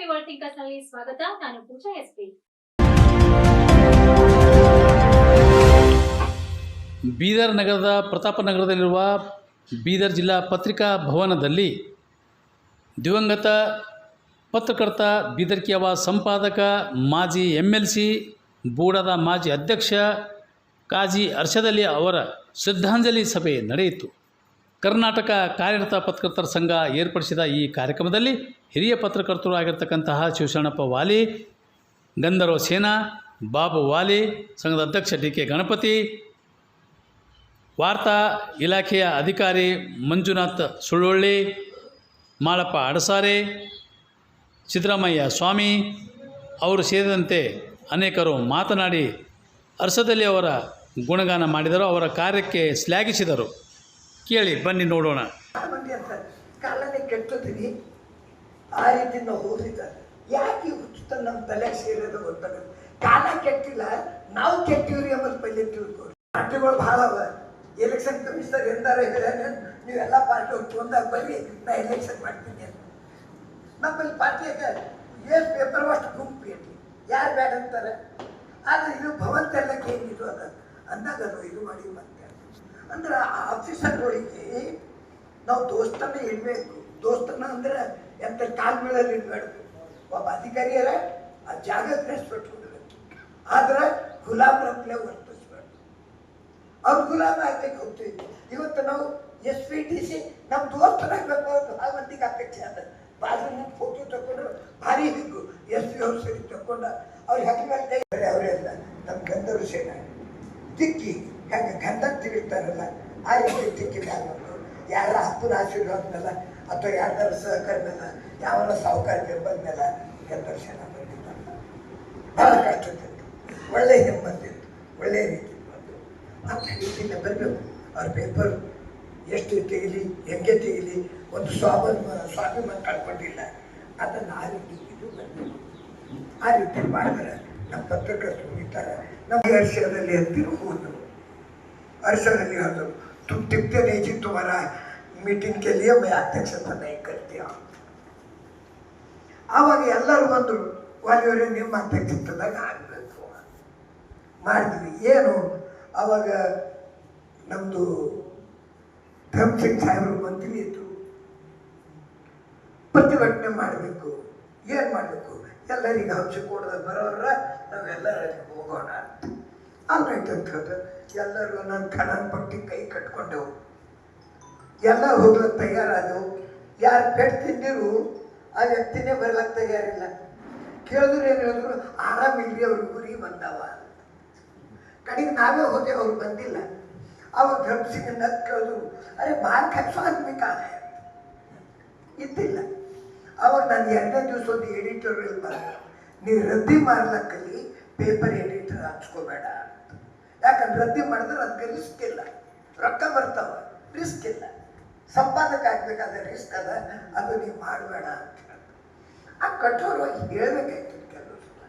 ಸ್ವಾಗತ. ನಾನು ಪೂಜಾ ಎಸ್ಪಿ ಬೀದರ್ ನಗರದ ಪ್ರತಾಪನಗರದಲ್ಲಿರುವ ಬೀದರ್ ಜಿಲ್ಲಾ ಪತ್ರಿಕಾ ಭವನದಲ್ಲಿ ದಿವಂಗತ ಪತ್ರಕರ್ತ ಬೀದರ್ಕಿಯವ ಸಂಪಾದಕ, ಮಾಜಿ ಎಂ ಎಲ್ ಸಿ ಬೂಡದ ಮಾಜಿ ಅಧ್ಯಕ್ಷ ಕಾಜಿ ಅರ್ಷದಲ್ಲಿ ಅವರ ಶ್ರದ್ಧಾಂಜಲಿ ಸಭೆ ನಡೆಯಿತು. ಕರ್ನಾಟಕ ಕಾರ್ಯರತ ಪತ್ರಕರ್ತರ ಸಂಘ ಏರ್ಪಡಿಸಿದ ಈ ಕಾರ್ಯಕ್ರಮದಲ್ಲಿ ಹಿರಿಯ ಪತ್ರಕರ್ತರು ಆಗಿರ್ತಕ್ಕಂತಹ ಶಿವಶರಣಪ್ಪ ವಾಲಿ, ಗಂಧರ್ವ ಸೇನಾ, ಬಾಬು ವಾಲಿ, ಸಂಘದ ಅಧ್ಯಕ್ಷ ಡಿ ಕೆ ಗಣಪತಿ, ವಾರ್ತಾ ಇಲಾಖೆಯ ಅಧಿಕಾರಿ ಮಂಜುನಾಥ್ ಸುಳ್ಳೊಳ್ಳಿ, ಮಾಳಪ್ಪ ಅಡಸಾರೆ, ಸಿದ್ದರಾಮಯ್ಯ ಸ್ವಾಮಿ, ಅವರು ಸೇರಿದಂತೆ ಅನೇಕರು ಮಾತನಾಡಿ ಅರಸದಲ್ಲಿ ಅವರ ಗುಣಗಾನ ಮಾಡಿದರು, ಅವರ ಕಾರ್ಯಕ್ಕೆ ಶ್ಲಾಘಿಸಿದರು. ಕೇಳಿ, ಬನ್ನಿ ನೋಡೋಣ. ಮಂದಿ ಅಂತ ಕಾಲನೇ ಕೆಟ್ಟಿದ್ದೀನಿ ಆ ರೀತಿ ನಾವು ಹೋಗಿದ್ದಾರೆ ಯಾಕೆ ಹುಚ್ಚುತ್ತ ನಮ್ಮ ತಲೆ ಸೇರೋದು ಗೊತ್ತಾಗ ಕಾಲ ಕೆಟ್ಟಿಲ್ಲ, ನಾವು ಕೆಟ್ಟಿವ್ರಿ ಎಂಬುದು ಪೈಲೆ ತಿಳ್ಕೊ ಪಾರ್ಟಿಗಳು ಭಾಳ ಅವ. ಎಲೆಕ್ಷನ್ ಕಮಿಷನರ್ ಎಂದಾರ ಹೇಳ ನೀವೆಲ್ಲ ಪಾರ್ಟಿ ಒಂದಾಗ ಬರ್ರಿ ನಾ ಎಲೆಕ್ಷನ್ ಮಾಡ್ತೀನಿ ಅಂತ. ನಮ್ಮಲ್ಲಿ ಪಾರ್ಟಿಯಾಗ ಏನು ಪೇಪರ್ ಅಷ್ಟು ಗುಂಪು ಇರಲಿ. ಯಾರು ಬೇಡ ಅಂತಾರೆ? ಆದರೆ ಇದು ಭವಂತೆಲ್ಲಕ್ಕೆ ಏನಿದು ಅದ ಅಂದಾಗ ಅದು ಇದು ಮಾಡಿ ಮತ್ತೆ. ಅಂದ್ರೆ ಆಫೀಸರ್ಗಳಿಗೆ ನಾವು ದೋಸ್ತನ ಇಡಬೇಕು ದೋಸ್ತನ ಅಂದ್ರೆ ಎಂತ ಕಾಲ್ಮೇಳಲ್ಲಿ ಇಡಬೇಕು ಒಬ್ಬ ಅಧಿಕಾರಿಯರ ಆ ಜಾಗಕ್ಕೆ ರೆಸ್ಪೆಕ್ಟ್ ಕೊಡಬೇಕು ಆದ್ರೆ ಗುಲಾಮ್ರಪ್ಲೆ ವರ್ತಿಸ್ಬೇಕು ಅವ್ರು ಗುಲಾಬ್ ಆಗ್ಲಿಕ್ಕೆ ಹೋಗ್ತೀವಿ ಇವತ್ತು ನಾವು ಎಸ್ ಪಿ ಟಿ ಸಿ ನಮ್ಮ ದೋಸ್ತರಾಗಬೇಕು ಭಾಳ ಮಂದಿಗೆ ಅಪೇಕ್ಷೆ ಅದ ನಿಂತು ಫೋಟೋ ತಗೊಂಡ್ರು ಭಾರಿ ಹಿಗ್ಗು. ಎಸ್ ಪಿ ಅವ್ರು ಸರಿ ತಗೊಂಡ. ಅವ್ರು ಹೆಂಗೆ ಅವರೆಲ್ಲ. ನಮ್ಮ ಗಂಧರು ಸೇನೆ. ತಿಕ್ಕಿ ಹೆಂಗೆ ಗಂಧ ತಿಳಿತಾರಲ್ಲ, ಆ ರೀತಿ ತಿಕ್ಕಿ ಆಗಬೇಕು ಯಾರ ಅಪ್ಪನ ಆಶೀರ್ವಾದ ಮೇಲೆ ಅಥವಾ ಯಾರ್ದಾರ ಸಹಕಾರ ಮೇಲೆ ಯಾವನ ಸಾಹುಕಾರ ಬೆಂಬಲ ಮೇಲೆ ಗಂಧರ್ಶನ ಬಂದಿಲ್ಲ. ಬಹಳ ಕಷ್ಟದಿತ್ತು ಒಳ್ಳೆ ಹಿಮ್ಮತ್ತಿತ್ತು ಒಳ್ಳೆ ರೀತಿ ಬಂದು ಅಂತ ರೀತಿಯಿಂದ ಬರಬೇಕು. ಅವ್ರ ಪೇಪರ್ ಎಷ್ಟು ತೆಗಿಲಿ, ಹೆಂಗೆ ತೆಗಿಲಿ, ಒಂದು ಸ್ವಾಭಿಮ, ಸ್ವಾಭಿಮಾನ ಕಳ್ಕೊಂಡಿಲ್ಲ. ಅದನ್ನು ಆ ರೀತಿ ಇದು ಬರಬೇಕು ಆ ರೀತಿ ಮಾಡಿದ್ರೆ ನಮ್ಮ ಪತ್ರಕರ್ತರು ಇದ್ದಾರೆ ನಮ್ಮ ವರ್ಷದಲ್ಲಿ ಹತ್ತಿರಬಹುದು ವರ್ಷದಲ್ಲಿ ಅದು तुम टिकते नहीं थी तुम्हारा मीटिंग के लिए मैं अध्यक्षता नहीं करती हूँ ಆವಾಗ ಎಲ್ಲರೂ ಬಂದರು ವಾಲಿಯವರೇ ನಿಮ್ಮ ಅಧ್ಯಕ್ಷತೆದಾಗ ಆಗಬೇಕು ಮಾಡಿದ್ವಿ ಏನು ಅವಾಗ ನಮ್ಮದು ಧರ್ಮ್ ಸಿಂಗ್ ಸಾಹೇಬರು ಮಂತ್ರಿ ಇದ್ರು ಪ್ರತಿಭಟನೆ ಮಾಡಬೇಕು ಏನು ಮಾಡಬೇಕು ಎಲ್ಲರಿಗೆ ಹಂಚ ಕೊಡದ ಬರೋರ ನಾವೆಲ್ಲರ ಹೋಗೋಣ ಆಲ್ರೈಟ್ ಅಂತ ಹೇಳ್ದೆ ಎಲ್ಲರೂ ನನ್ನ ಕಣನ್ ಪಟ್ಟಿ ಕೈ ಕಟ್ಕೊಂಡೆವು ಎಲ್ಲ ಹೋಗ್ಲಕ್ಕೆ ತಯಾರಾದವು ಯಾರು ಪೆಟ್ಟು ತಿಂದಿರು, ಆ ವ್ಯಕ್ತಿನೇ ಬರ್ಲಕ್ಕೆ ತಯಾರಿಲ್ಲ. ಕೇಳಿದ್ರು, ಏನು ಹೇಳಿದ್ರು ಆರಾಮಿಲ್ರಿ ಅವ್ರ ಗುರಿ ಬಂದವ ಕಡೆಗೆ ನಾವೇ ಹೋದೆ, ಅವ್ರು ಬಂದಿಲ್ಲ. ಅವಾಗ ಧರ್ಮಸಿಂಗನ್ನ ಕೇಳಿದ್ರು, ಅರೆ ಬಾರ್ ಖರ್ಚು ಆದ್ಮಿಕ ಇದ್ದಿಲ್ಲ. ಅವಾಗ ನಾನು ಎರಡನೇ ದಿವಸ ಒಂದು ಎಡಿಟರ್ ಬರೆದೆ ನೀ ರದ್ದಿ ಮಾಡ್ಲಕ್ಕಲ್ಲಿ ಪೇಪರ್ ಎಡಿಟರ್ ಹಚ್ಕೋಬೇಡ ಯಾಕಂದ್ರೆ ರದ್ದಿ ಮಾಡಿದ್ರೆ ಅದಕ್ಕೆ ರಿಸ್ಕ್ ಇಲ್ಲ. ರೊಕ್ಕ ಬರ್ತಾವ ರಿಸ್ಕ್ ಇಲ್ಲ. ಸಂಪಾದಕ ಆಗ್ಬೇಕಾದ್ರೆ ರಿಸ್ಕ್ ಅದ, ಅದು ನೀವು ಮಾಡಬೇಡ ಅಂತ. ಆ ಕಠೋರವಾಗಿ ಹೇಳ್ಬೇಕಾಯ್ತು ಕೆಲವು ಸಲ.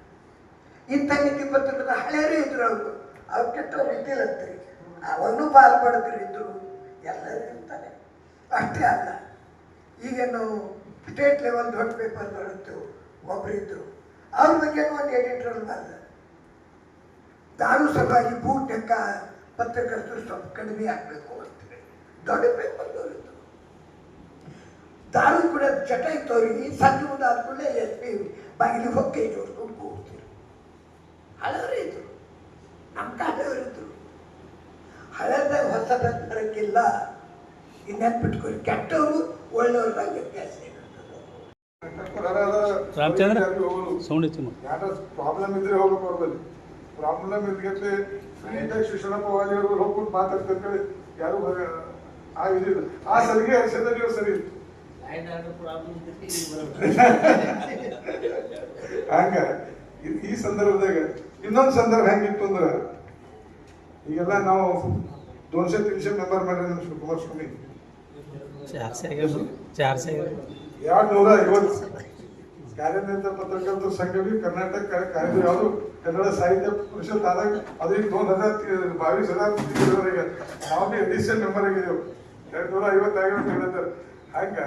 ಇಂಥ ನೀತಿ ಪತ್ರಕರ್ತ ಹಳೆಯರು ಇದ್ರು ಅವರು. ಅವ್ರು ಕೆಟ್ಟವ್ರು ಇದ್ದಿಲ್ಲಂತ್ರಿ ಅವನು ಪಾಲ್ಪಡದ್ರು ಇದ್ರು. ಎಲ್ಲರೂ ಇರ್ತಾರೆ. ಅಷ್ಟೇ ಅಲ್ಲ. ಈಗೇನು ಸ್ಟೇಟ್ ಲೆವೆಲ್ ದೊಡ್ಡ ಪೇಪರ್ ಬರುತ್ತೆ ಒಬ್ಬರಿದ್ರು ಅವ್ರ ಬಗ್ಗೆ ಒಂದು ಎಡಿಟರ್ ಬಂದ ದಾರು ಸಲುವಾಗಿ ಬೂಟ್ ಲೆಕ್ಕ ಪತ್ರಕರ್ತರು ಸ್ವಲ್ಪ ಕಡಿಮೆ ಆಗಬೇಕು ಅಂತೇಳಿ ದೊಡ್ಡ ಪೇಪರ್ದವ್ರು ದಾರು ಕೂಡ ಚಟ ಇತ್ತು ಅವರಿಗೆ ಸಂಜೆ ಮುಂದಾದ ಕೂಡಲೇ ಎಸ್ ಪಿ ಬಾಗಿಲಿಗೆ ಹೊಕ್ಕೆ ಕೈ ಜೋಡ್ಕೊಂಡು ಕೂಗ್ತಿರು ಹಳವರು ಇದ್ರು. ನಮ್ಮ ಕಾಲದವರು ಇದ್ರು. ಹಳದಾಗ ಹೊಸದ ತರಕ್ಕಿಲ್ಲ ಇನ್ನೆನ್ಬಿಟ್ಕೊಳ್ಳಿ ಕೆಟ್ಟವರು ಒಳ್ಳೆಯವ್ರದಾಗ ವ್ಯತ್ಯಾಸ ರಾಮಚಂದ್ರ ಪ್ರಾಬ್ಲಮ್ ಇದ್ರೆ ಹೋಗಬೇಕು ಅವ್ರಲ್ಲಿ ಪ್ರಾಬ್ಲಮ್ ಇದ್ಗಟ್ಲೆ ಫ್ರೀಯಾಗಿ ಶಿಕ್ಷಣಪ್ಪ ವಾಲಿ ಅವರು ಹೋಗ್ಬಿಟ್ಟು ಮಾತಾಡ್ತಾರೆ ಯಾರು ಹೊರ- ಆ ಇದಿಲ್ಲ ಆ ಸರಿಗೆ ಹರ್ಷದಲ್ಲಿ ಇವ್ರು ಸರಿ ಇತ್ತು ಹಂಗ ಇದ್- ಈ ಸಂದರ್ಭದಾಗ ಇನ್ನೊಂದು ಸಂದರ್ಭ ಹೆಂಗಿತ್ತು ಅಂದ್ರ ಈಗೆಲ್ಲ ನಾವು दोनशे तीनशे ಮೆಂಬರ್ ಮಾಡಿ ನಮ್ಮ ಶಿವಕುಮಾರ್ ಸ್ವಾಮಿ ಚಾರ್ಸೆ ಆಗ್ಯಾವ ಚಾರ್ಸೆ ಆಗ್ಯಾವ ಎರಡು ನೂರ ಐವತ್ತು ಕಾರ್ಯನಿರತ ಪತ್ರಕರ್ತರ ಸಂಘವಿ ಕರ್ನಾಟಕ ಕಾರ್ಯ- ಕಾರ್ಯ ಯಾವುದು ಕನ್ನಡ ಸಾಹಿತ್ಯ ಪರಿಷತ್ ಆದಾಗ ಅದು ಈಗ ದೋನ್ ಹಜಾರ್ ಬಾವಿಸ್ ಹಜಾರ್ ಈಗ ನಾವು ಅಡಿಷನ್ ಮೆಂಬರ್ ಆಗಿದ್ದೆವು. ಎರಡು ನೂರ ಐವತ್ತು ಆಗಿರೋದು ಹೇಳ್ತಾರೆ ಹಂಗ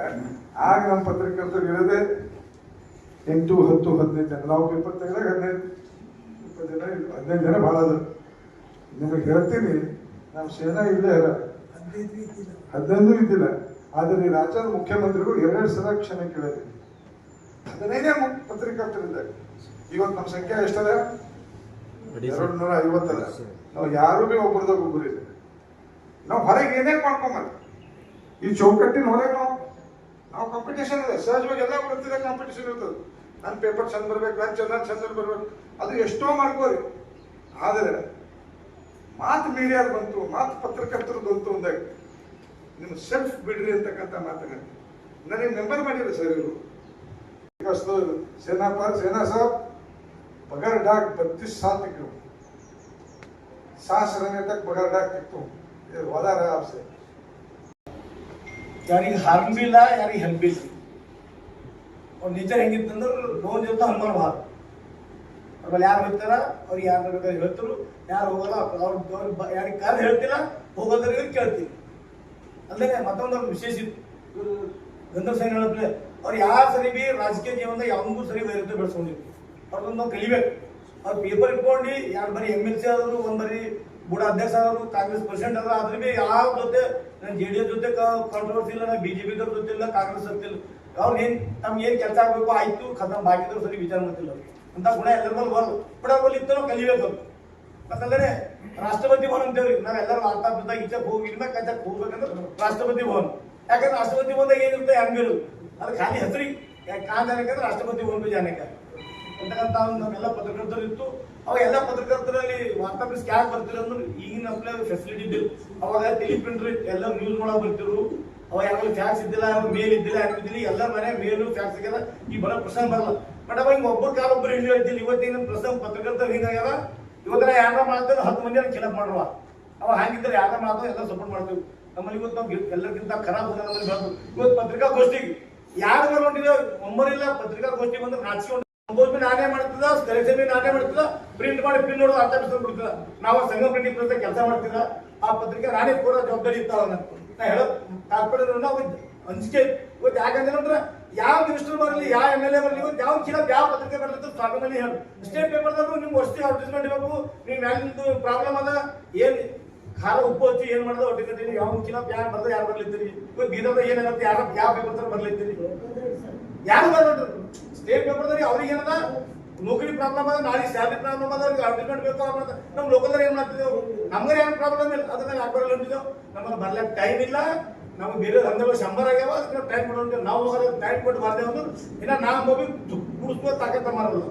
ಆಗ ನಮ್ಮ ಪತ್ರಕರ್ತರು ಇರೋದೇ ಎಂಟು ಹತ್ತು ಹದಿನೈದು ಜನ ನಾವು ಪೇಪರ್ ತೆಗೆದಾಗ ಹದಿನೈದು ಇಪ್ಪತ್ತು ಜನ ಇಲ್ಲ. ಹದಿನೈದು ಜನ ಭಾಳ ಅದ ನಿಮಗೆ ಹೇಳ್ತೀನಿ ನಮ್ಮ ಸೇನಾ ಇಲ್ಲೇ ಅಲ್ಲ. ಹದಿನೈದು ಇದ್ದಿಲ್ಲ ಆದರೆ ರಾಜ್ಯದ ಮುಖ್ಯಮಂತ್ರಿಗಳು ಎರಡೆರಡು ಸಲ ಕ್ಷಮೆ ಕೇಳಿದ್ರು. ಹದಿನೈದೇ ಪತ್ರಿಕರ್ತರಿದ್ದಾಗ ಇವತ್ತು ನಮ್ಮ ಸಂಖ್ಯೆ ಎಷ್ಟದ? ಎರಡು ನೂರ ಐವತ್ತದ ನಾವು ಯಾರು ಭೀ ಒಬ್ಬರದಾಗ ಒಬ್ಬರು ಇಲ್ಲ. ನಾವು ಹೊರಗೆ ಏನೇ ಮಾಡ್ಕೊಂಬಲ್ಲ. ಈ ಚೌಕಟ್ಟಿನ ಹೊರಗೆ ನಾವು ನಾವು ಕಾಂಪಿಟೇಷನ್ ಇದೆ. ಸಹಜವಾಗಿ ಎಲ್ಲ ಬರ್ತಿದೆ ಕಾಂಪಿಟೇಷನ್ ಇರ್ತದೆ. ನನ್ನ ಪೇಪರ್ ಚಂದ ಬರ್ಬೇಕು ನನ್ನ ಚಂದ ಚಂದ ಬರ್ಬೇಕು. ಅದು ಎಷ್ಟೋ ಮಾಡ್ಕೋರಿ. ಆದರೆ ಮಾತು ಮೀಡಿಯಾದ ಬಂತು ಮಾತು ಪತ್ರಕರ್ತರು ಬಂತು ಅಂದಾಗ ನಿಮ್ಮ ಸೆಲ್ಫ್ ಬಿಡ್ರಿ ಅಂತಕ್ಕಂಥ ಮಾತನ್ನ ನನಗೆ ಮೆಂಬರ್ ಮಾಡಿಲ್ಲ ಸರ್ ಇವರು. सेना पर सेना साहब बगैर डाक बत्तीस साल तक हूँ सांस रहने तक बगैर डाक तक हूँ ये वादा रहा आपसे ಯಾರಿಗೆ ಹಾರ್ಮ್ ಬಿ ಇಲ್ಲ ಯಾರಿಗೆ ಹೆಲ್ಪ್ ಬಿ ಇಲ್ಲ ಅವ್ರ ನೇಚರ್ ಹೆಂಗಿತ್ತಂದ್ರೆ ರೋಜ್ ಇರ್ತಾ ಹನುಮಾನ್ ಭಾಳ ಆಮೇಲೆ ಯಾರು ಹೋಗ್ತಾರ ಅವ್ರಿಗೆ ಯಾರು ಬೇಕಾದ್ರೆ ಹೇಳ್ತಾರೆ ಯಾರು ಹೋಗಲ್ಲ ಅವ್ರ ಅವ್ರ ಯಾರಿಗೆ ಕಾಲ್ ಹೇಳ್ತಿಲ್ಲ ಹೋಗೋದ್ರಿಗೆ ಕೇಳ್ತೀವಿ ಅಲ್ಲೇ ಮತ್ತೊಂದು ವಿಶೇಷ ಇತ್ತು ಇವರು ಗಂಧರ್ವ ಸೈನ್ ಹೇಳಪ್ಲೆ ಅವ್ರು ಯಾರು ಸರಿ ಬಿ ರಾಜಕೀಯ ಜೀವನದಾಗ ಯಾವನಿಗೂ ಸರಿ ವೈರತ್ವ ಬೆಳೆಸ್ಕೊಂಡಿದ್ವಿ ಅವ್ರದ್ದೊಂದು ನಾವು ಕಲಿಬೇಕು ಅವ್ರು ಪೇಪರ್ ಇಟ್ಕೊಂಡು ಎರಡು ಬರೀ ಎಂ ಎಲ್ ಸಿ ಆದರು ಒಂದು ಬರೀ ಬುಡ ಅಧ್ಯಕ್ಷ ಆದರು ಕಾಂಗ್ರೆಸ್ ಪ್ರೆಸಿಡೆಂಟ್ ಆದ್ರು ಆದ್ರೆ ಬಿ ಯಾವ ಜೊತೆ ನಾನು ಜೆ ಡಿ ಎಸ್ ಜೊತೆ ಕಾಂಟ್ರವರ್ಸಿ ಇಲ್ಲ ನಾನು ಬಿ ಜೆ ಪಿ ಜೊತೆ ಇಲ್ಲ ಕಾಂಗ್ರೆಸ್ ಜೊತೆ ಇಲ್ಲ ಅವ್ರು ಏನ್ ತಮ್ಗೆ ಏನ್ ಕೆಲಸ ಆಗ್ಬೇಕು ಆಯ್ತು ಖತಮ್ ಬಾಕಿದ್ರು ಸರಿ ವಿಚಾರ ಮಾಡ್ತಿಲ್ಲ ಅವ್ರು ಅಂತ ಗುಣ ಎಲ್ಲರ ಮೇಲೆ ಬರಲ್ಲ ಬಟ್ ಅವ್ರಲ್ಲಿ ಇತ್ತು ನಾವು ಕಲಿಬೇಕು ಅವ್ರು ಮತ್ತಲ್ಲದೆ ರಾಷ್ಟ್ರಪತಿ ಭವನ ಅಂತೇವ್ರಿ ನಾವ್ ಎಲ್ಲರೂ ವಾರ್ತಾ ಬಿದ್ದಾಗ ಈಚೆಗೆ ಹೋಗಿ ಇನ್ಮೇಲೆ ಕಚ್ಚಕ್ ಹೋಗ್ಬೇಕಂದ್ರೆ ರಾಷ್ಟ್ರಪತಿ ಭವನ ಯಾಕಂದ್ರೆ ರಾಷ್ಟ್ರಪತಿ ಭವನದಾಗ ಏನಿರುತ್ತೆ ಹಂಗಿರು ಅದು ಖಾಲಿ ಹೆಸರಿ ಖಾನ್ ಏನಕ್ಕಂದ್ರೆ ರಾಷ್ಟ್ರಪತಿ ಓಂ ಜಾನಕ ಅಂತಕ್ಕಂಥ ನಮ್ಮೆಲ್ಲ ಪತ್ರಕರ್ತರು ಇತ್ತು. ಅವಾಗ ಎಲ್ಲ ಪತ್ರಕರ್ತರಲ್ಲಿ ಪ್ರೆಸ್ ಯಾಕೆ ಬರ್ತಿರ ಅಂದ್ರೆ ಈಗಿನ ಅಪ್ಲೈ ಫೆಸಿಲಿಟಿ ಇದ್ದಿಲ್ಲ. ಅವಾಗ ಟೆಲಿ ಎಲ್ಲ ನ್ಯೂಸ್ ಮಾಡೋ ಬರ್ತಿರು ಅವಾಗ ಯಾವಾಗ ಫ್ಯಾಕ್ಸ್ ಇದ್ದಿಲ್ಲ ಮೇಲ್ ಇದ್ದಿಲ್ಲ ಯಾರು ಇದ್ದಿಲ್ಲ. ಎಲ್ಲ ಮನೆ ಮೇಲು ಫ್ಯಾಕ್ಸ್ ಆಗ್ಯದ ಈ ಬರೋ ಪ್ರಸಂಗ ಬರಲ್ಲ. ಬಟ್ ಅವಾಗ ಹಿಂಗೆ ಒಬ್ಬರು ಕಾಲ ಒಬ್ಬರು ಇದ್ದಿಲ್ಲ. ಹೇಳ್ತಿಲ್ಲ ಇವತ್ತಿನ ಪ್ರಸಂಗ ಪತ್ರಕರ್ತರು ಹಿಂಗಾಗ್ಯದ ಇವತ್ತರ ಯಾರ ಮಾಡ್ತಾರೆ ಹತ್ತು ಮಂದಿ ಕಿಲಪ್ ಮಾಡುವ ಅವ ಹಾಗಿದ್ರೆ ಯಾರ ಮಾಡ್ತಾರೆ ಎಲ್ಲ ಸಪೋರ್ಟ್ ಮಾಡ್ತೀವಿ ನಮ್ಮಲ್ಲಿ ಇವತ್ತು ನಾವು ಎಲ್ಲರಿಗಿಂತ ಖರಾಬ್ ನಮ್ಮಲ್ಲಿ ಇವತ್ತು ಪತ್ರಿಕಾಗೋಷ್ಠಿಗೆ ಯಾರು ಬರ್ಕೊಂಡಿಲ್ಲ ಒಮ್ಮರಿಲ್ಲ ಪತ್ರಿಕಾಗೋಷ್ಠಿ ಬಂದ್ರೆ ನಾಚಿಕೊಂಡು ಕಂಪೋಸ್ ಬಿ ನಾನೇ ಮಾಡ್ತದ ಕಲೆಕ್ಷನ್ ಬಿ ನಾನೇ ಮಾಡ್ತದ ಪ್ರಿಂಟ್ ಮಾಡಿ ಪ್ರಿಂಟ್ ನೋಡೋದು ಅರ್ಥ ಬಿಡ್ಕೊಂಡು ಬಿಡ್ತದ ನಾವು ಸಂಘ ಪ್ರಿಂಟಿಂಗ್ ಪ್ರಸ್ತ ಕೆಲಸ ಮಾಡ್ತಿದ್ದ ಆ ಪತ್ರಿಕೆ ನಾನೇ ಪೂರ ಜವಾಬ್ದಾರಿ ಇರ್ತಾವ ನಾ ಹೇಳೋ ತಾತ್ಪರ್ಯ ನಾವು ಅಂಜಿಕೆ ಇವತ್ತು ಯಾಕಂದ್ರೆ ಯಾವ ಮಿನಿಸ್ಟರ್ ಬರಲಿ, ಯಾವ ಎಂ ಎಲ್ ಎ ಬರಲಿ ಇವತ್ತು ಯಾವ ಕಿಲ ಯಾವ ಪತ್ರಿಕೆ ಬರಲಿ ಅಂತ ಸ್ವಾಭಿಮಾನಿ ಹೇಳಿ. ಸ್ಟೇಟ್ ಪೇಪರ್ದಾಗ ನಿಮ್ಗೆ ಅಷ್ಟೇ ಅಡ್ಜಸ್ಟ್ಮೆಂಟ್ ಇರಬೇಕು. ನೀವು ಮ್ಯಾಲಿಂದು ಪ್ರಾಬ್ಲಮ್ ಅದ. ಏನ್ ಖಾರ ಉಪ್ಪು ಹಚ್ಚಿ ಏನ್ ಮಾಡಿದ ಒಟ್ಟಿ ಕಟ್ಟಿ ಯಾವ ಕಿಲ ಯಾರು ಬರ್ದ ಯಾರು ಬರ್ಲಿತ್ತೀರಿ? ಇವಾಗ ಬೀದರ್ದಾಗ ಏನಾಗುತ್ತೆ? ಯಾರ ಯಾವ ಪೇಪರ್ ತರ ಬರ್ಲಿತ್ತೀರಿ? ಯಾರು ಬರ್ಬೇಕು ಸ್ಟೇಟ್ ಪೇಪರ್ದಾಗ ಅವ್ರಿಗೆ ಏನದ? ನೌಕರಿ ಪ್ರಾಬ್ಲಮ್ ಅದ, ನಾಳೆ ಸ್ಯಾಲರಿ ಪ್ರಾಬ್ಲಮ್ ಅದ, ಅವ್ರಿಗೆ ಅಡ್ಜಸ್ಟ್ಮೆಂಟ್ ಬೇಕು ಅವ್ರ ನಮ್ಮ ಲೋಕಲ್ದಾಗ ಏನ್ ಮಾಡ್ತಿದ್ದೆವು ನಮ್ಗೆ ಏನು ಪ್ರಾಬ್ಲಮ್ ಇಲ್ಲ. ಅದನ್ನ ಯಾಕೆ ಬರಲ್ಲ ಹೊಂಟಿದ್ದೇವೆ ನಮಗೆ ಬರ್ಲಕ್ಕೆ ಟೈಮ್ ಇಲ್ಲ. ನಮ್ಗೆ ಬೇರೆ ಅಂದ್ರೆ ಶಂಬರ್ ಆಗ್ಯಾವ. ಅದಕ್ಕೆ ಟೈಮ್ ಕೊಡೋಂಟೆ ನಾವು ಟೈಮ್ ಕೊಟ್ಟು ಬರ್ದೇವು ಅಂದ್ರೆ ಇನ್ನ ನಾ ಹೋಗಿ ಕುಡಿಸ್ಕೋ ತಾಕತ್ತ ಮಾರಲ್ಲ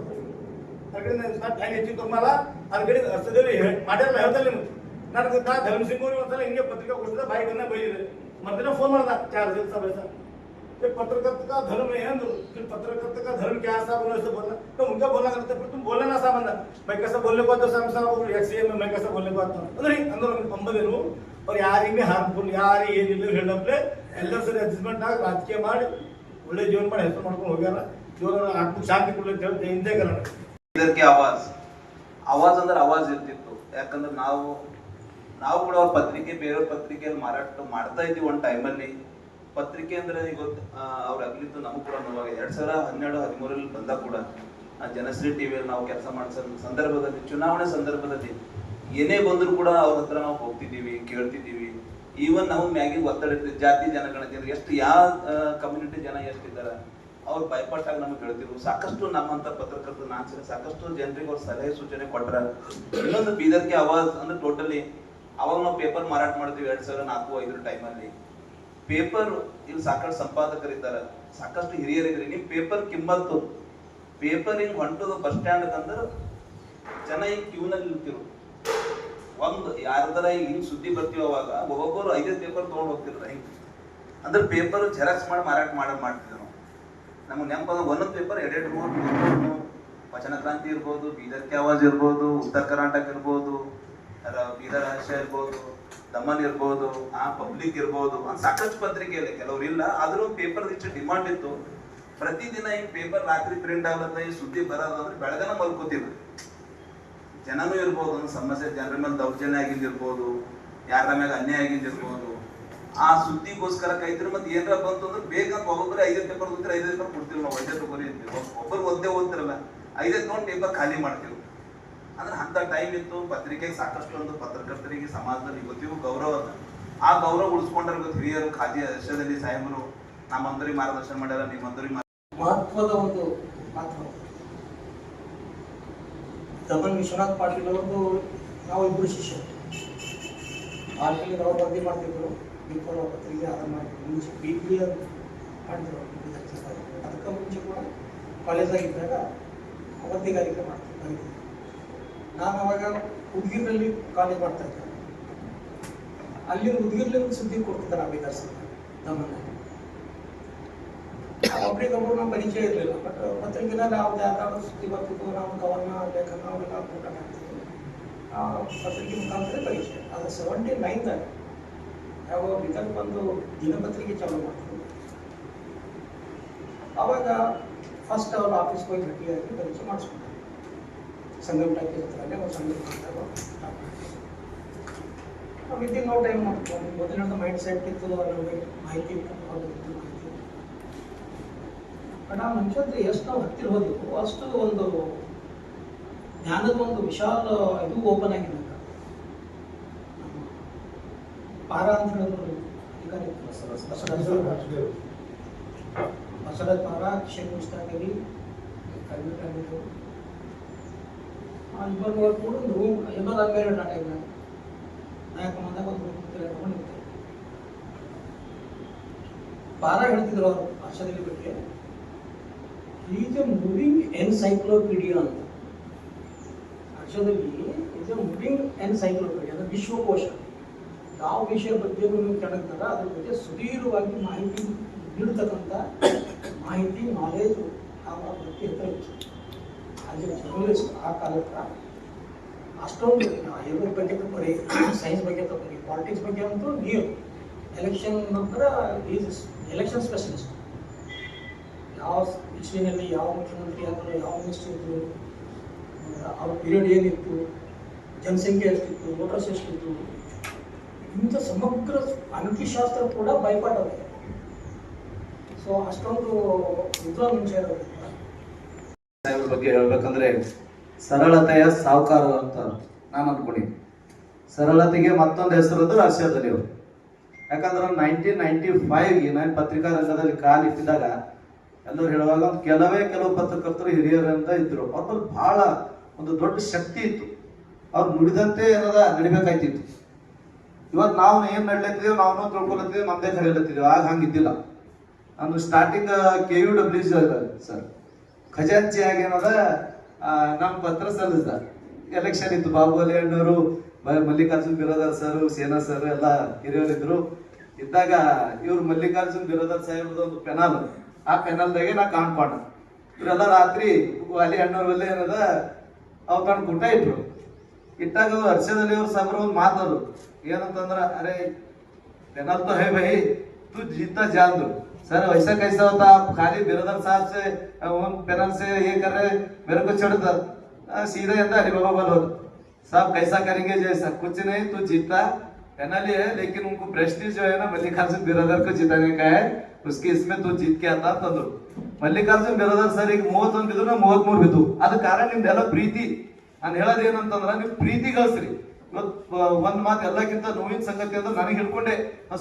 ಅದ್ರ ಕಡೆ ನಾನು ಟೈಮ್ ಹೆಚ್ಚಿಗೆ ತುಂಬಲ್ಲ ಅದ್ರ ಕಡೆ ಅಷ್ಟದಲ್ಲಿ ಮಾಡ್ಯಾರಲ್ಲ ಹೇಳ್ದಲ್ಲ ನಿಮ್ಗೆ. ನನಗೆ ನಾ ಧರ್ಮಸಿಂಗ್ ಅವ್ರಿಗೆ ಒಂದ್ಸಲ ಹಿಂಗೆ ಪತ್ರಿಕಾ ಕೊಟ್ಟಿದ್ದೆ ಬಾಯಿ ಬಂದ ಬೈದಿದೆ ಮತ್ತೆ ಫೋನ್ ಮಾಡ್ದ ಚಾರ್ ದಿವಸ ಬೈಸ ये पत्रकारिता का धर्म है ना फिर पत्रकारिता का धर्म क्या है साहब उन्होंने ऐसे बोला तो उनका बोलना करते फिर तुम बोलना ना साहब अंदर मैं कैसा बोलने को आता हूँ साहब साहब एक्सीएम में मैं कैसा बोलने को आता हूँ ಅಂದ್ರೆ ಹಿಂಗೆ ಅಂದ್ರೆ ಅಂಬದೇನು ಅವ್ರು ಯಾರಿಗೆ ಹಾರ್ಮ್ಫುಲ್ ಯಾರು ಏನಿಲ್ಲ ಹೇಳಪ್ಲೆ ಎಲ್ಲರೂ ಸರಿ ಅಡ್ಜಸ್ಟ್ಮೆಂಟ್ ಆಗಿ ರಾಜಕೀಯ ಮಾಡಿ ಒಳ್ಳೆ ಜೀವನ ಮಾಡಿ ಹೆಸರು ಮಾಡ್ಕೊಂಡು ಹೋಗ್ಯಾರ ಇವರು ಆತ್ಮ ಶಾಂತಿ ಕೊಡ್ಲಿ ಅಂತ ಹೇಳಿ ಹಿಂದೆ ಕನ್ನಡ ಇದಕ್ಕೆ ಆವಾಜ್ ಆವಾಜ್ ಅಂದ್ರೆ ಆವಾಜ್ ಇರ್ತಿತ್ತು ಯಾಕಂದ್ರೆ ನಾವು ನಾವು ಕೂಡ ಅವ್ರ ಪತ್ರಿಕೆ, ಬೇರೆಯವ್ರ ಪತ್ರಿಕೆಯಲ್ಲಿ ಮಾರಾಟ ಮಾಡ್ತಾ ಇದ್ವಿ ಒಂದು ಟೈಮಲ್ಲಿ ಪತ್ರಿಕೆ ಅಂದ್ರೆ ಈಗ ಗೊತ್ತು ಅವ್ರು ಅಗ್ಲಿದ್ದು ನಮಗೂ ಕೂಡ ನೋವಾಗಿದೆ ಎರಡ್ ಸಾವಿರ ಹನ್ನೆರಡು ಹದಿಮೂರಲ್ಲಿ ಬಂದಾಗ ಕೂಡ ಆ ಜನಶ್ರೀ ಟಿವಿಯಲ್ಲಿ ನಾವು ಕೆಲಸ ಮಾಡಿಸೋ ಸಂದರ್ಭದಲ್ಲಿ, ಚುನಾವಣೆ ಸಂದರ್ಭದಲ್ಲಿ ಏನೇ ಬಂದರೂ ಕೂಡ ಅವ್ರ ಹತ್ರ ನಾವು ಹೋಗ್ತಿದ್ದೀವಿ, ಕೇಳ್ತಿದ್ದೀವಿ. ಈವನ್ ನಾವು ಮ್ಯಾಗಿ ಒತ್ತಡ ಇರ್ತೀವಿ ಜಾತಿ, ಜನಗಣತಿ ಅಂದ್ರೆ ಎಷ್ಟು ಯಾವ ಕಮ್ಯುನಿಟಿ ಜನ ಎಷ್ಟಿದ್ದಾರೆ, ಅವ್ರು ಭಯಪಟ್ಟಾಗ ನಮಗೆ ಹೇಳ್ತಿದ್ರು ಸಾಕಷ್ಟು ನಮ್ಮಂತ ಪತ್ರಕರ್ತರು ನಾನ್ ಸಾಕಷ್ಟು ಜನರಿಗೆ ಅವ್ರ ಸಲಹೆ ಸೂಚನೆ ಕೊಟ್ರ. ಇನ್ನೊಂದು ಬೀದರ್ಗೆ ಅವಾಜ್ ಅಂದ್ರೆ ಟೋಟಲಿ ಅವಾಗ ನಾವು ಪೇಪರ್ ಮಾರಾಟ ಮಾಡ್ತೀವಿ ಎರಡ್ ಸಾವಿರ ನಾಲ್ಕು ಐದರ ಟೈಮಲ್ಲಿ ಪೇಪರ್ ಇಲ್ಲಿ ಸಾಕಷ್ಟು ಸಂಪಾದಕರಿದ್ದಾರೆ ಸಾಕಷ್ಟು ಹಿರಿಯರಿದ್ರಿ. ನಿಮ್ ಪೇಪರ್ ಕಿಮ್ಮತ್ತು. ಪೇಪರ್ ಹಿಂಗ್ ಹೊಂಟದ ಬಸ್ ಸ್ಟ್ಯಾಂಡ್ ಅಂದ್ರೆ ಜನ ಹಿಂಗ್ ಕ್ಯೂನಲ್ಲಿ ನಿಲ್ತಿರು ಒಂದು ಯಾರದರ ಈಗ ಹಿಂಗ್ ಸುದ್ದಿ ಬರ್ತೀವಿ ಅವಾಗ, ಒಬ್ಬೊಬ್ಬರು ಐದೇ ಪೇಪರ್ ತಗೊಂಡ್ ಹೋಗ್ತಿರ್ತಾರೆ ಹಿಂಗ್. ಅಂದ್ರೆ ಪೇಪರ್ ಜೆರಾಕ್ಸ್ ಮಾಡಿ ಮಾರಾಟ ಮಾಡಿ ಮಾಡ್ತಿದ್ರು ನಾವು. ನಮ್ಗೆ ನೆನಪಾಗ ಒಂದೊಂದು ಪೇಪರ್ ಎರಡೆರಡು ಮೂರು ವಚನ ಕ್ರಾಂತಿ ಇರ್ಬೋದು, ಬೀದರ್ ಆವಾಜ್ ಇರ್ಬೋದು, ಉತ್ತರ ಕರ್ನಾಟಕ ಇರ್ಬೋದು. ರ- ಬೀದರ್ ಹರ್ಷ ಇರ್ಬೋದು, ದಮನ್ ಇರ್ಬೋದು, ಆ ಪಬ್ಲಿಕ್ ಇರ್ಬೋದು ಸಾಕಷ್ಟು ಪತ್ರಿಕೆಯಲ್ಲಿ ಕೆಲವ್ರು ಇಲ್ಲ. ಆದ್ರೂ ಪೇಪರ್ ಇಷ್ಟು ಡಿಮಾಂಡ್ ಇತ್ತು. ಪ್ರತಿದಿನ ಈ ಪೇಪರ್ ರಾತ್ರಿ ಪ್ರಿಂಟ್ ಆಗುತ್ತೆ ಈ ಸುದ್ದಿ ಬರೋದಂದ್ರೆ ಬೆಳಗನ ಮಲ್ಕೋತಿದ್ರು ಜನನೂ ಇರ್ಬೋದು ಸಮಸ್ಯೆ, ಜನರ ಮೇಲೆ ದೌರ್ಜನ್ಯ ಆಗಿದ್ದಿರ್ಬೋದು ಯಾರ ಮೇಲೆ ಅನ್ಯಾಯ ಆಗಿದ್ದಿರ್ಬೋದು. ಆ ಸುದ್ದಿಗೋಸ್ಕರ ಕೈತಿರು ಮತ್ತೆ ಏನಾರ ಬಂತು ಅಂದ್ರೆ ಬೇಗ ಒಬ್ಬೊಬ್ಬರೇ ಐದೈದು ಪೇಪರ್ ಹೋದ್ರೆ ಐದೈದು ಪೇಪರ್ ಕೊಡ್ತೀವಿ ನಾವು. ಒಂದೇ ಒಬ್ಬರು ಅಂತೀವಿ ಓದ್ತಿರಲ್ಲ. ಐದೈದು ನೋಟ್ ಪೇಪರ್ ಖಾಲಿ ಮಾಡ್ತೀವಿ. ಅಂದ್ರೆ ಅಂತ ಟೈಮ್ ಇತ್ತು ಪತ್ರಿಕೆಗೆ ಸಾಕಷ್ಟು ಒಂದು ಪತ್ರಕರ್ತರಿಗೆ, ಸಮಾಜದಲ್ಲಿ ಇವತ್ತಿಗೂ ಗೌರವ ಆ ಗೌರವ ಉಳಿಸ್ಕೊಂಡ್ರೆ ಹಿರಿಯರು, ಖಾದಿ ದೇಶದಲ್ಲಿ ಸಾಹೇಬರು, ನಮ್ಮ ಮಂತ್ರಿ ಮಾರ್ಗದರ್ಶನ ಮಾಡ್ಯಾರ, ನಿಮ್ಮ ಮಂತ್ರಿ ಮಹತ್ವದ ಒಂದು ಪಾತ್ರ ವಿಶ್ವನಾಥ್ ಪಾಟೀಲ್ ಅವ್ರದ್ದು ನಾವು ಇಬ್ಬರು ಶಿಷ್ಯರು ಪಾಟೀಲ್ ಅವ್ರು ವರದಿ ಮಾಡ್ತಿದ್ರು ಅವ್ರ ಪತ್ರಿಕೆ ಅದನ್ನು ಮಾಡ್ತಿದ್ರು ಮುಂಚೆ ಬಿ ಬಿ ಮಾಡಿದ್ರು ಅದಕ್ಕೆ ಮುಂಚೆ ಕೂಡ ಕಾಲೇಜಾಗಿದ್ದಾಗ ವರದಿಗಾರಿಕೆ ಮಾಡ್ತಿದ್ದೆ ನಾನು ಅವಾಗ ಉದ್ಗಿರ್ನಲ್ಲಿ ಕಾಲೇಜ್ ಮಾಡ್ತಾ ಇದ್ದೆ. ಅಲ್ಲಿ ಉದ್ಗಿರ್ಲಿ ಒಂದು ಸುದ್ದಿ ಕೊಡ್ತಿದ್ದಾರೆ ಅಂಬೇಡ್ಕರ್ ಸರ್ ನಮ್ಮನ್ನ. ಒಬ್ರಿಗೊಬ್ರು ನಮ್ಮ ಪರಿಚಯ ಇರಲಿಲ್ಲ ಬಟ್ ಪತ್ರಿಕೆನಲ್ಲಿ ಅವ್ರು ಯಾವ್ದಾದ್ರು ಸುದ್ದಿ ಬರ್ತಿದ್ವು ನಾವು ಕವನ ಲೇಖನ ಅವೆಲ್ಲ ಫೋಟೋ ಹಾಕ್ತಿದ್ವಿ ಆ ಪತ್ರಿಕೆ ಮುಖಾಂತರ ಪರಿಚಯ. ಅದು ಸೆವೆಂಟಿ ನೈನ್ದಾಗ ಯಾವ ಇದಕ್ಕೆ ಬಂದು ದಿನಪತ್ರಿಕೆ ಚಾಲೂ ಮಾಡ್ತಿದ್ವಿ ಅವಾಗ ಫಸ್ಟ್ ಅವ್ರ ಆಫೀಸ್ಗೆ ಹೋಗಿ ಭೇಟಿಯಾಗಿ ಪರಿಚಯ ಮಾಡಿಸ್ಕೊಂಡ್ರು ಸಂಗಮ್ ಮಾಡ್ತಾರೆ ವಿದಿನ್ ನೋ ಟೈಮ್ ಮೊದಲಿನ ಮೈಂಡ್ ಸೆಟ್ ಇತ್ತು ನಮಗೆ ಮಾಹಿತಿ ಇತ್ತು. ಬಟ್ ಆ ಮುಂಚೆ ಎಷ್ಟು ನಾವು ಹತ್ತಿರ ಹೋದೆವು, ಅಷ್ಟು ಒಂದು ಜ್ಞಾನದ ಒಂದು ವಿಶಾಲ ಇದು ಓಪನ್ ಆಗಿದೆ. ಪಾರ ಅಂತ ಅಧಿಕಾರಿ ಬಸವರಾಜ್ ಪಾರ ಮುಸ್ತಾಕಲಿ ಕಡಿಮೆ ಆಗಿದ್ದು ಇಬ್ಬರು ನಾಯಕ ಮಂದಾಗ ಒಂದು ರೂಮ್ ಪಾರ ಹೇಳ್ತಿದ್ರು ಅವರು ಭಾಷಾದಲ್ಲಿ ಬಗ್ಗೆ ಈಸ್ ಎ ಮೂವಿಂಗ್ ಎನ್ಸೈಕ್ಲೋಪೀಡಿಯಾ ಅಂತ ಭಾಷಾದಲ್ಲಿ ಈಸ್ ಎ ಮೂವಿಂಗ್ ಎನ್ಸೈಕ್ಲೋಪೀಡಿಯಾ ಅಂದರೆ ವಿಶ್ವಕೋಶ ಯಾವ ವಿಷಯ ಬಗ್ಗೆ ಕೆಣಕ್ತಾರ ಅದ್ರ ಬಗ್ಗೆ ಸುದೀರ್ಘವಾಗಿ ಮಾಹಿತಿ ನೀಡ್ತಕ್ಕಂಥ ಮಾಹಿತಿ ನಾಲೆಜ್ ಆ ಬಗ್ಗೆ ಹತ್ರ ಇತ್ತು ಅಲ್ಲಿ ಜರ್ನಲಿಸ್ಟ್ ಆ ಕಾಲಕ್ಕೆ ಅಷ್ಟೊಂದು ಆಯುರ್ವೇದ ಬಗ್ಗೆ ತಗೊಳ್ಳಿ ಸೈನ್ಸ್ ಬಗ್ಗೆ ತಗೊಳ್ಳಿ ಪಾಲಿಟಿಕ್ಸ್ ಬಗ್ಗೆ ಅಂತೂ ನೀರು ಎಲೆಕ್ಷನ್ ನಂತರ ಈಸ್ ಎಲೆಕ್ಷನ್ ಸ್ಪೆಷಲಿಸ್ಟ್ ಯಾವ ಇಸ್ವಿನಲ್ಲಿ ಯಾವ ಮುಖ್ಯಮಂತ್ರಿ ಆದರು ಯಾವ ಮಿನಿಸ್ಟರ್ ಇದ್ರು ಅವ್ರ ಪೀರಿಯಡ್ ಏನಿತ್ತು ಜನಸಂಖ್ಯೆ ಎಷ್ಟಿತ್ತು ವೋಟರ್ಸ್ ಎಷ್ಟಿತ್ತು ಇಂಥ ಸಮಗ್ರ ಅಂಕಿಶಾಸ್ತ್ರ ಕೂಡ ಬೈಪಾಟ್ ಆಗಿದೆ ಸೊ ಅಷ್ಟೊಂದು ವಿದ್ವಾನ್ ಮನುಷ್ಯ ಇರೋದ್ರಿಂದ ಸಾಹೇಬ್ರ ಬಗ್ಗೆ ಹೇಳ್ಬೇಕಂದ್ರೆ ಸರಳತೆಯ ಸಾಹುಕಾರ ಅಂತ ನಾನು ಅನ್ಕೊಂಡಿದ್ದೆ ಸರಳತೆಗೆ ಮತ್ತೊಂದು ಹೆಸರು ಅಂದ್ರೆ ಹರ್ಷದಲ್ಲಿ ಅವರು ಯಾಕಂದ್ರೆ ನೈನ್ಟೀನ್ ನೈನ್ಟಿ ಫೈವ್ಗೆ ನಾನು ಪತ್ರಿಕಾ ರಂಗದಲ್ಲಿ ಕಾಲಿಟ್ಟಿದಾಗ ಎಲ್ಲರೂ ಹೇಳುವಾಗ ಕೆಲವೇ ಕೆಲವು ಪತ್ರಕರ್ತರು ಹಿರಿಯರಿಂದ ಇದ್ರು. ಅವ್ರ ಬಹಳ ಒಂದು ದೊಡ್ಡ ಶಕ್ತಿ ಇತ್ತು. ಅವ್ರು ನುಡಿದಂತೆ ಏನದ ನಡಿಬೇಕಾಯ್ತಿತ್ತು. ಇವತ್ತು ನಾವು ಏನ್ ನಡ್ಲತ್ತಿದ್ದೇವೆ ನಾವು ತಿಳ್ಕೊಳತ್ತಿದ್ದೀವಿ ನಮ್ದೇ ಕರೆಯಲತ್ತಿದ್ದೀವಿ ಆಗ ಹಂಗಿದ್ದಿಲ್ಲ. ನಾನು starting K U W sir. ಖಜಾಂಚಿ ಏನದ ನಮ್ಮ ಪತ್ರ ಸಲ್ಲಿಸ ಎಲೆಕ್ಷನ್ ಇತ್ತು ಬಾಬು ಅಲಿ ಅಣ್ಣವರು ಮಲ್ಲಿಕಾರ್ಜುನ್ ಬಿರಾದಾರ್ ಸರ್, ಸೇನಾ ಸರ್, ಎಲ್ಲ ಹಿರಿಯರಿದ್ರು. ಇದ್ದಾಗ ಇವ್ರು ಮಲ್ಲಿಕಾರ್ಜುನ್ ಬಿರಾದಾರ್ ಸಾಹೇಬ್ರದ ಒಂದು ಪೆನಲ್. ಆ ಪೆನಲ್ದಾಗೆ ನಾ ಕಾಂಪೌಂಡ್ ಇವರೆಲ್ಲ ರಾತ್ರಿ ಅಲ್ಲಿ ಅಣ್ಣವ್ರಲ್ಲೇ ಏನದ ಅವ್ರ ಕೂಟ ಇಟ್ರು. ಇಟ್ಟಾಗ ಹರ್ಷದಲ್ಲಿ ಇವ್ರು ಸಾಬ್ರ ಒಂದು ಮಾತಾದ್ರು ಏನಂತಂದ್ರ, ಅರೆ, ಪೆನಲ್ ತೋ ಹೇ ಭೈ ತು ಜಿತ್ತ ಜಾಂದ್ರು सर वैसा कैसा होता आप खाली बिरदर साहब से अ, उन पेनल से ये कर रहे मेरे को छोड़ दो अ, सीधे अंदर अली बाबा बोलो साहब कैसा करेंगे जैसा कुछ नहीं तू जीता पेनल ही है लेकिन उनको प्रेस्टीज जो है ना मल्लिकार्जुन बिरदर को जिताने का है उसके इसमें तू जीत के आता ತಂದ್ರು ಮಲ್ಲಿಕಾರ್ಜುನ್ ಬಿರದರ್ ಸರ್ ಈಗ ಮೂವತ್ತೊಂದು ಬಿದ್ದು ನಾ ಮೂವತ್ಮೂರು ಬಿದ್ದು ಅದ ಕಾರಣ ನಿಮ್ದೆಲ್ಲ ಪ್ರೀತಿ ನಾನು ಹೇಳೋದು ಏನಂತಂದ್ರ ನೀವು ಪ್ರೀತಿ ಗಳಿಸ್ರಿ ಇವತ್ತು ಒಂದ್ ಮಾತು ಎಲ್ಲಕ್ಕಿಂತ ನೋವಿನ ಸಂಗತಿ ಅಂದ್ರೆ ನನಗೆ ಹಿಡ್ಕೊಂಡೆ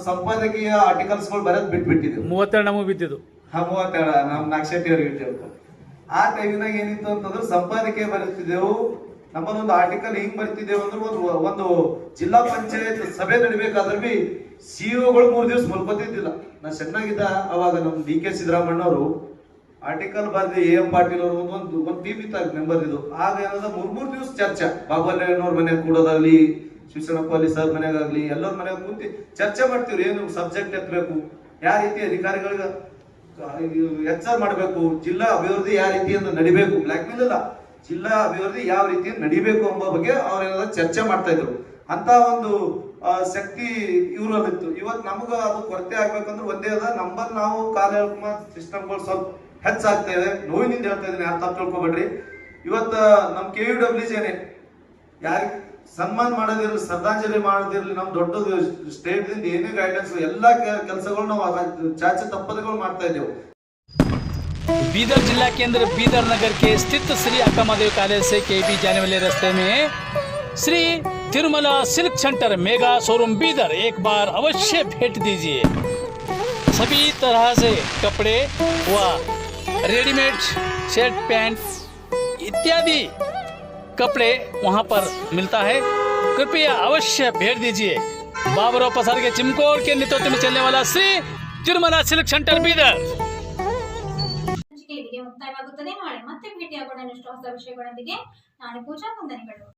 ಸಂಪಾದಕೀಯ ಸಂಪಾದಕೀಯ ಆರ್ಟಿಕಲ್ಸ್ಗಳು ಬರೋದ್ ಬಿಟ್ಬಿಟ್ಟಿದ್ದೆ ಮೂವತ್ತೆರಡು ನಮಗೆ ಬಿದ್ದಿದ್ದು. ಹಾ ಮೂವತ್ತೆರಡು ನಮ್ ನಾಗಶೆಟ್ಟಿ ಅವ್ರಿಗೆ ಇಟ್ಟಿರ್ತಾರೆ ಆ ಟೈಮಿನಾಗ ಏನಿತ್ತು ಅಂತಂದ್ರೆ ಸಂಪಾದಕೀಯ ಬರುತ್ತಿದ್ದೆವು ನಮ್ಮದೊಂದು ಆರ್ಟಿಕಲ್ ಹಿಂಗ್ ಬರ್ತಿದ್ದೇವೆ ಅಂದ್ರೆ ಒಂದು ಒಂದು ಜಿಲ್ಲಾ ಪಂಚಾಯತ್ ಸಭೆ ನಡಿಬೇಕಾದ್ರೆ ಬಿ ಸಿಇಒಗಳು ಮೂರ್ ದಿವಸ ಮಲ್ಕೋತಿದ್ದಿಲ್ಲ. ನಾ ಚೆನ್ನಾಗಿದ್ದ ಅವಾಗ ನಮ್ ಡಿ ಕೆ ಸಿದ್ದರಾಮಣ್ಣ ಅವರು ಆರ್ಟಿಕಲ್ ಬರ್ದಿ ಎ ಎಂ ಪಾಟೀಲ್ ಅವರು ಒಂದು ಒಂದು ಬಿ ಮೆಂಬರ್ ಇದು. ಆಗ ಏನದ ಮೂರ್ ಮೂರ್ ದಿವಸ ಚರ್ಚೆ. ಬಾಬಲ್ಲಯ್ಯನವ್ರ ಮನೆಯಾಗ ಕೂಡೋದಾಗ್ಲಿ ಶಿವಸೇನಪ್ಪ ಅಲ್ಲಿ ಸರ್ ಮನೆಗಾಗ್ಲಿ, ಎಲ್ಲರ ಮನೆಯಾಗ ಕೂತಿ ಚರ್ಚೆ ಮಾಡ್ತೀವ್ರಿ. ಏನು ಸಬ್ಜೆಕ್ಟ್ ಎತ್ತಬೇಕು ಯಾವ ರೀತಿ ಅಧಿಕಾರಿಗಳಿಗೆ ಎಚ್ಚರ ಮಾಡಬೇಕು? ಜಿಲ್ಲಾ ಅಭಿವೃದ್ಧಿ ಯಾವ ರೀತಿಯಿಂದ ನಡಿಬೇಕು? ಬ್ಲಾಕ್ ಮೇಲ್ ಅಲ್ಲ. ಜಿಲ್ಲಾ ಅಭಿವೃದ್ಧಿ ಯಾವ ರೀತಿ ನಡಿಬೇಕು ಎಂಬ ಬಗ್ಗೆ ಅವ್ರೇನಾದ್ರು ಚರ್ಚೆ ಮಾಡ್ತಾ ಇದ್ರು. ಅಂತ ಒಂದು ಶಕ್ತಿ ಇವ್ರಲ್ಲಿತ್ತು. ಇವತ್ತು ನಮಗ ಅದು ಕೊರತೆ ಆಗ್ಬೇಕಂದ್ರೆ ಒಂದೇ ಅದ. ನಂಬರ್ ನಾವು ಕಾರ್ಯಕ್ರಮ ಸಿಸ್ಟಮ್ಗಳು ಸ್ವಲ್ಪ ಹೆಚ್ಚಾಗ್ತಾ ಇದೆ ನೋವಿನಿಂದ ಹೇಳ್ತಾ ಇದೀನಿ ಯಾರು ತಪ್ಪು ತಿಳ್ಕೊಬೇಡ್ರಿ ಇವತ್ತ ನಮ್ ಕೆ ಯು ಡಬ್ಲ್ಯೂ ಜೇನೆ ಯಾರಿಗೆ ಸನ್ಮಾನ ಮಾಡೋದಿರ್ಲಿ ಶ್ರದ್ಧಾಂಜಲಿ ಮಾಡೋದಿರ್ಲಿ ನಮ್ ದೊಡ್ಡದು ಸ್ಟೇಟ್ ದಿಂದ ಏನೇ ಗೈಡೆನ್ಸ್ ಎಲ್ಲಾ ಕೆಲಸಗಳು ನಾವು ಚಾಚೆ ತಪ್ಪದಗಳು ಮಾಡ್ತಾ ಇದ್ದೇವೆ बीदर जिला केंद्र बीदर नगर के स्थित श्री अक्का महादेव कॉलेज से के बी जाने वाले रास्ते में Shri Tirumala silk centre mega showroom Bidar एक बार अवश्य भेंट दीजिए सभी तरह से कपड़े व रेडीमेड शर्ट पैंट इत्यादि कपड़े वहाँ पर मिलता है कृपया अवश्य भेंट दीजिए बाबरो पसार के चिमकोर के नेतृत्व में चलने वाला श्री तिरुमला सिल्क सेंटर बीदर ಸಂಚಿಕೆ ಇಲ್ಲಿಗೆ ಮುಕ್ತಾಯವಾಗುತ್ತದೆ ನಾಳೆ ಮತ್ತೆ ಭೇಟಿಯಾಗೋಣ ಇನ್ನಷ್ಟು ಹೊಸ ವಿಷಯಗಳೊಂದಿಗೆ ನಾನು ಪೂಜಾ ವಂದನೆಗಳು